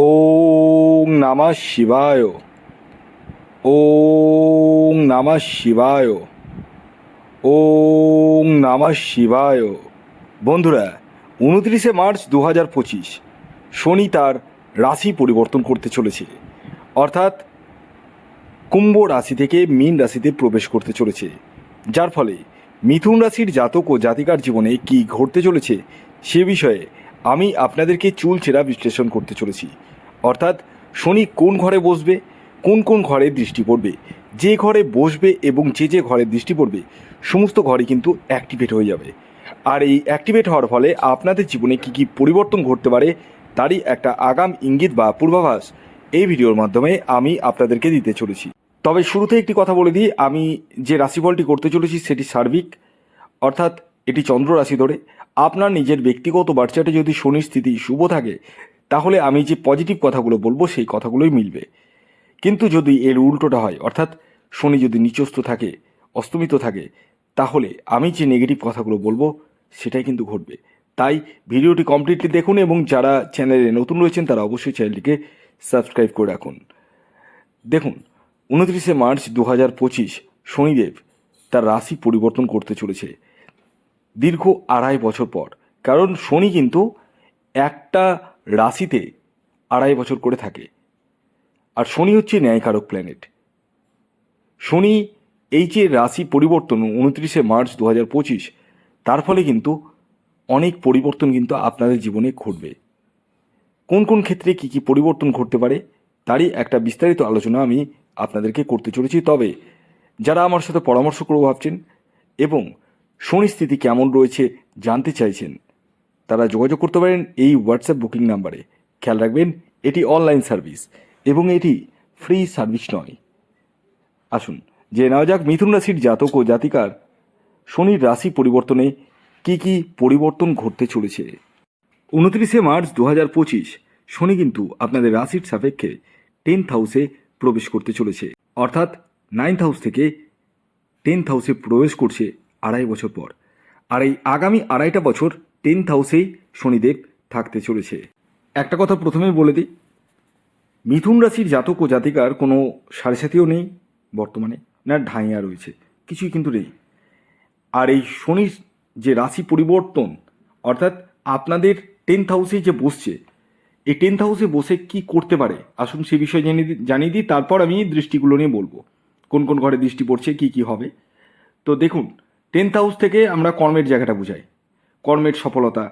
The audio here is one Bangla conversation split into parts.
ওং নমঃ শিবায়। ওং নমঃ শিবায়। ওং নমঃ শিবায়। বন্ধুরা, উনত্রিশে মার্চ দু হাজার পঁচিশ, শনি তার রাশি পরিবর্তন করতে চলেছে। অর্থাৎ কুম্ভ রাশি থেকে মীন রাশিতে প্রবেশ করতে চলেছে। যার ফলে মিথুন রাশির জাতক ও জাতিকার জীবনে কি ঘটতে চলেছে সে বিষয়ে আমি আপনাদেরকে চুল ছেঁড়া বিশ্লেষণ করতে চলেছি। অর্থাৎ শনি কোন ঘরে বসবে, কোন কোন ঘরে দৃষ্টি পড়বে, যে ঘরে বসবে এবং যে যে ঘরে দৃষ্টি পড়বে, সমস্ত ঘরই কিন্তু অ্যাক্টিভেট হয়ে যাবে। আর এই অ্যাক্টিভেট হওয়ার ফলে আপনাদের জীবনে কী কী পরিবর্তন ঘটতে পারে, তারই একটা আগাম ইঙ্গিত বা পূর্বাভাস এই ভিডিওর মাধ্যমে আমি আপনাদেরকে দিতে চলেছি। তবে শুরুতে একটি কথা বলে দিই, আমি যে রাশিফলটি করতে চলেছি সেটি সার্বিক, অর্থাৎ এটি চন্দ্র রাশি ধরে। আপনার নিজের ব্যক্তিগত বাচ্চাটে যদি শনির স্থিতি শুভ থাকে, তাহলে আমি যে পজিটিভ কথাগুলো বলব সেই কথাগুলোই মিলবে। কিন্তু যদি এর উল্টোটা হয়, অর্থাৎ শনি যদি নিচস্থ থাকে, অস্তমিত থাকে, তাহলে আমি যে নেগেটিভ কথাগুলো বলব, সেটাই কিন্তু ঘটবে। তাই ভিডিওটি কমপ্লিটলি দেখুন এবং যারা চ্যানেলে নতুন রয়েছেন, তারা অবশ্যই চ্যানেলটিকে সাবস্ক্রাইব করে রাখুন। দেখুন, উনত্রিশে মার্চ দু হাজার পঁচিশ, শনিদেব তার রাশি পরিবর্তন করতে চলেছে। দীর্ঘ আড়াই বছর পর। কারণ শনি কিন্তু একটা রাশিতে আড়াই বছর করে থাকে। আর শনি হচ্ছে ন্যায়কারক প্ল্যানেট শনি এই যে রাশি পরিবর্তন উনত্রিশে মার্চ দু হাজার পঁচিশ, তার ফলে কিন্তু অনেক পরিবর্তন কিন্তু আপনাদের জীবনে ঘটবে। কোন কোন ক্ষেত্রে কী কী পরিবর্তন ঘটতে পারে, তারই একটা বিস্তারিত আলোচনা আমি আপনাদেরকে করতে চলেছি। তবে যারা আমার সাথে পরামর্শ করব ভাবছেন এবং স্থিতি কেমন রয়েছে জানতে চাইছেন, তারা যোগাযোগ করতে পারেন এই হোয়াটসঅ্যাপ বুকিং নাম্বারে। খেয়াল রাখবেন, এটি অনলাইন সার্ভিস এবং এটি ফ্রি সার্ভিস নয়। আসুন যে নেওয়া যাক মিথুন রাশির জাতক ও জাতিকার শনির রাশি পরিবর্তনে কি কি পরিবর্তন ঘটতে চলেছে। উনত্রিশে মার্চ দু হাজার পঁচিশ, শনি কিন্তু আপনাদের রাশির সাপেক্ষে টেন্থ হাউসে প্রবেশ করতে চলেছে। অর্থাৎ নাইন্থ হাউস থেকে টেন্থ হাউসে প্রবেশ করছে আড়াই বছর পর। আর এই আগামী আড়াইটা বছর টেন্থ হাউসেই শনিদেব থাকতে চলেছে। একটা কথা প্রথমেই বলে দিই, মিথুন রাশির জাতক ও জাতিকার কোনো সারিসাথীও নেই বর্তমানে, না ঢাইয়া রয়েছে, কিছুই কিন্তু নেই। আর এই শনির যে রাশি পরিবর্তন, অর্থাৎ আপনাদের টেন্থ হাউসে যে বসছে, এই টেন্থ হাউসে বসে কি করতে পারে? আসুন সে বিষয়ে দিই জানিয়ে দিই, তারপর আমি দৃষ্টিগুলো নিয়ে বলব। কোন কোন ঘরে দৃষ্টি পড়ছে, কি কি হবে। তো দেখুন টেন্থ হাউস থেকে আমরা কর্মের জায়গাটা বুঝাই। কর্মের সফলতা,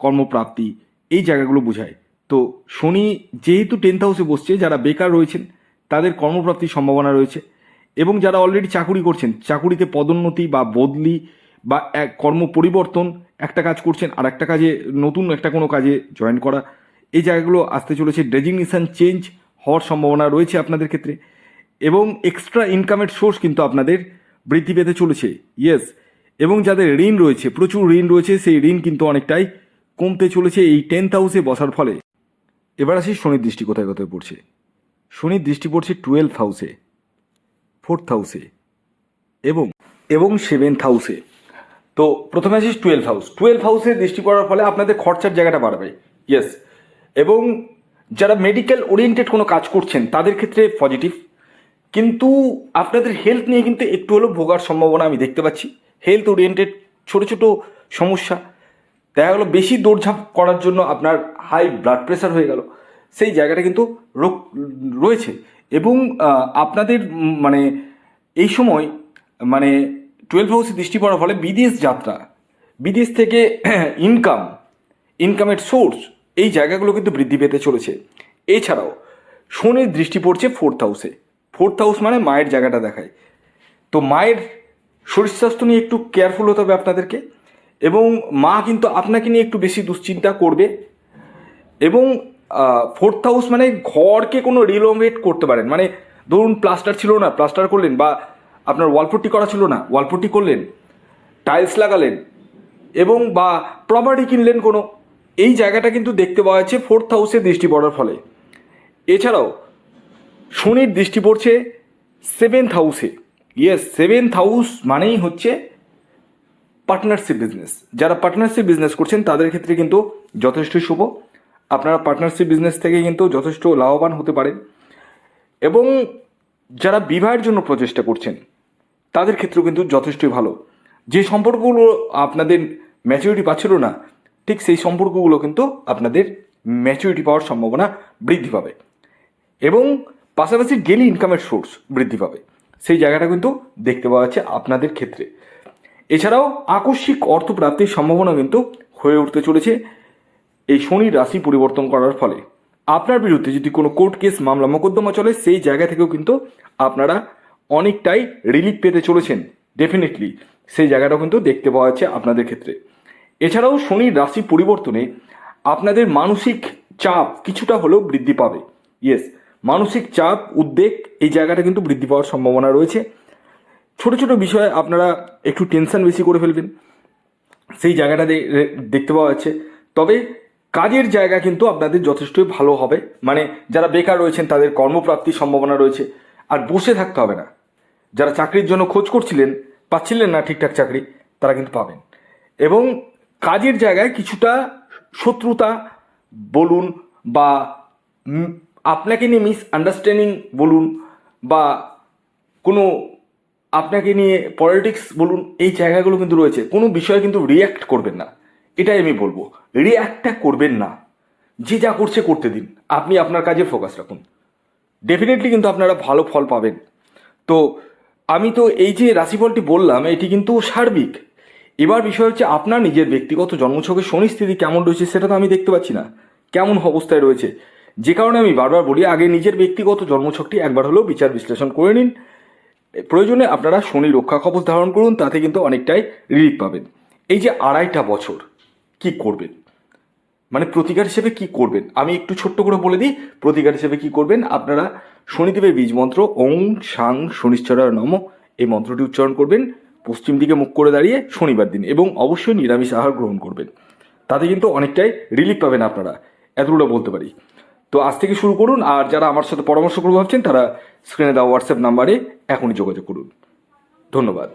কর্মপ্রাপ্তি, এই জায়গাগুলো বোঝায় তো শনি যেহেতু টেন্থ হাউসে বসছে, যারা বেকার রয়েছেন, তাদের কর্মপ্রাপ্তির সম্ভাবনা রয়েছে এবং যারা অলরেডি চাকুরি করছেন, চাকুরিতে পদোন্নতি বা বদলি বা এক কর্ম পরিবর্তন, একটা কাজ করছেন, আর একটা কাজে, নতুন একটা কোনো কাজে জয়েন করা, এই জায়গাগুলো আসতে চলেছে। ডেজিগনেশন চেঞ্জ হওয়ার সম্ভাবনা রয়েছে আপনাদের ক্ষেত্রে এবং এক্সট্রা ইনকামের সোর্স কিন্তু আপনাদের বৃদ্ধি পেতে চলেছে। ইয়েস এবং যাদের ঋণ রয়েছে, প্রচুর ঋণ রয়েছে, সেই ঋণ কিন্তু অনেকটাই কমতে চলেছে এই টেন্থ হাউসে বসার ফলে। এবার আসি শনির দৃষ্টি কোথায় কোথায় পড়ছে। শনির দৃষ্টি পড়ছে টুয়েলভ হাউসে, ফোর্থ হাউসে এবং এবং সেভেন্থ হাউসে। তো প্রথমে আসিস টুয়েলভ হাউস। টুয়েলভ হাউসে দৃষ্টি পড়ার ফলে আপনাদের খরচার জায়গাটা বাড়বে ইয়েস এবং যারা মেডিকেল ওরিয়েন্টেড কোনো কাজ করছেন, তাদের ক্ষেত্রে পজিটিভ কিন্তু আপনাদের হেলথ নিয়ে কিন্তু একটু হলেও ভোগার সম্ভাবনা আমি দেখতে পাচ্ছি। হেলথ ওরিয়েন্টেড ছোটো ছোটো সমস্যা। দেখা গেলো বেশি দৌড়ঝাঁপ করার জন্য আপনার হাই ব্লাড প্রেশার হয়ে গেল। সেই জায়গাটা কিন্তু রয়েছে। এবং আপনাদের মানে এই সময় মানে টুয়েলভ হাউসে দৃষ্টি পড়ার ফলে বিদেশ যাত্রা, বিদেশ থেকে ইনকাম ইনকামের সোর্স এই জায়গাগুলো কিন্তু বৃদ্ধি পেতে চলেছে। এছাড়াও, শনির দৃষ্টি পড়ছে ফোর্থ হাউসে ফোর্থ হাউস মানে মায়ের জায়গাটা দেখায়। তো মায়ের শরীর স্বাস্থ্য নিয়ে একটু কেয়ারফুল হতে হবে আপনাদেরকে। এবং মা কিন্তু আপনাকে নিয়ে একটু বেশি দুশ্চিন্তা করবে। এবং ফোর্থ হাউস মানে ঘরকে কোনো রিনোভেট করতে পারেন। মানে ধরুন প্লাস্টার ছিল না প্লাস্টার করলেন বা আপনার ওয়ালপুট্টি করা ছিল না ওয়ালপুট্টি করলেন টাইলস লাগালেন এবং বা প্রপার্টি কিনলেন কোনো, এই জায়গাটা কিন্তু দেখতে পাওয়া যাচ্ছে ফোর্থ হাউসে দৃষ্টি পড়ার ফলে। এছাড়াও শনির দৃষ্টি পড়ছে সেভেন্থ হাউসে ইয়েস সেভেন্থ হাউস মানেই হচ্ছে পার্টনারশিপ বিজনেস যারা পার্টনারশিপ বিজনেস করছেন তাদের ক্ষেত্রে কিন্তু যথেষ্ট শুভ আপনারা পার্টনারশিপ বিজনেস থেকে কিন্তু যথেষ্ট লাভবান হতে পারেন এবং যারা বিবাহের জন্য প্রচেষ্টা করছেন তাদের ক্ষেত্রেও কিন্তু যথেষ্টই ভালো যে সম্পর্কগুলো আপনাদের ম্যাচুরিটি পাচ্ছিল না ঠিক সেই সম্পর্কগুলো কিন্তু আপনাদের ম্যাচুরিটি পাওয়ার সম্ভাবনা বৃদ্ধি পাবে। এবং পাশাপাশি ডেলি ইনকামের সোর্স বৃদ্ধি পাবে। সেই জায়গাটা কিন্তু দেখতে পাওয়া যাচ্ছে আপনাদের ক্ষেত্রে। এছাড়াও আকস্মিক অর্থপ্রাপ্তির সম্ভাবনা কিন্তু হয়ে উঠতে চলেছে এই শনি রাশি পরিবর্তন করার ফলে। আপনার বিরুদ্ধে যদি কোনো কোর্ট কেস মামলা মোকদ্দমা চলে, সেই জায়গা থেকেও কিন্তু আপনারা অনেকটাই রিলিফ পেতে চলেছেন ডেফিনেটলি সেই জায়গাটাও কিন্তু দেখতে পাওয়া যাচ্ছে আপনাদের ক্ষেত্রে। এছাড়াও শনির রাশি পরিবর্তনে আপনাদের মানসিক চাপ কিছুটা হলেও বৃদ্ধি পাবে। ইয়েস মানসিক চাপ, উদ্বেগ, এই জায়গাটা কিন্তু বৃদ্ধি পাওয়ার সম্ভাবনা রয়েছে। ছোট ছোট বিষয়ে আপনারা একটু টেনশন বেশি করে ফেলবেন। সেই জায়গাটা দেখতে পাওয়া যাচ্ছে। তবে কাজের জায়গা কিন্তু আপনাদের যথেষ্টই ভালো হবে। মানে যারা বেকার রয়েছেন, তাদের কর্মপ্রাপ্তির সম্ভাবনা রয়েছে। আর বসে থাকতে হবে না। যারা চাকরির জন্য খোঁজ করছিলেন, পাচ্ছিলেন না ঠিকঠাক চাকরি, তারা কিন্তু পাবেন। এবং কাজের জায়গায় কিছুটা শত্রুতা বলুন বা আপনাকে নিয়ে মিস আন্ডারস্ট্যান্ডিং বলুন বা কোনো আপনাকে নিয়ে পলিটিক্স বলুন, এই জায়গাগুলো কিন্তু রয়েছে। কোনো বিষয়ে কিন্তু রিয়্যাক্ট করবেন না। এটাই আমি বলব। রিয়্যাক্টটা করবেন না। যে যা করছে করতে দিন। আপনি আপনার কাজে ফোকাস রাখুন। ডেফিনেটলি কিন্তু আপনারা ভালো ফল পাবেন। তো আমি তো এই যে রাশিফলটি বললাম, এটি কিন্তু সার্বিক। এবার বিষয় হচ্ছে আপনার নিজের ব্যক্তিগত জন্মছকের শনি স্থিতি কেমন রয়েছে সেটা তো আমি দেখতে পাচ্ছি না। কেমন অবস্থায় রয়েছে? যে কারণে আমি বারবার বলি, আগে নিজের ব্যক্তিগত জন্মছকটি একবার হলেও বিচার বিশ্লেষণ করে নিন। প্রয়োজনে আপনারা শনি রক্ষা কবচ ধারণ করুন, তাতে কিন্তু অনেকটাই রিলিফ পাবেন। এই যে আড়াইটা বছর, কি করবেন? মানে প্রতিকার হিসেবে কি করবেন? আমি একটু ছোট্ট করে বলে দিই, প্রতিকার হিসেবে কি করবেন? আপনারা শনিদেবের বীজ মন্ত্র, ওং সাং শনিশ্চরায় নম, এই মন্ত্রটি উচ্চারণ করবেন। পশ্চিম দিকে মুখ করে দাঁড়িয়ে শনিবার দিন এবং অবশ্যই নিরামিষ আহার গ্রহণ করবেন। তাতে কিন্তু অনেকটাই রিলিফ পাবেন আপনারা। এতগুলো বলতে পারি। তো আজ থেকে শুরু করুন, আর যারা আমার সাথে পরামর্শ করব ভাবছেন, তারা স্ক্রিনে দেওয়া হোয়াটসঅ্যাপ নাম্বারে এখনই যোগাযোগ করুন। ধন্যবাদ।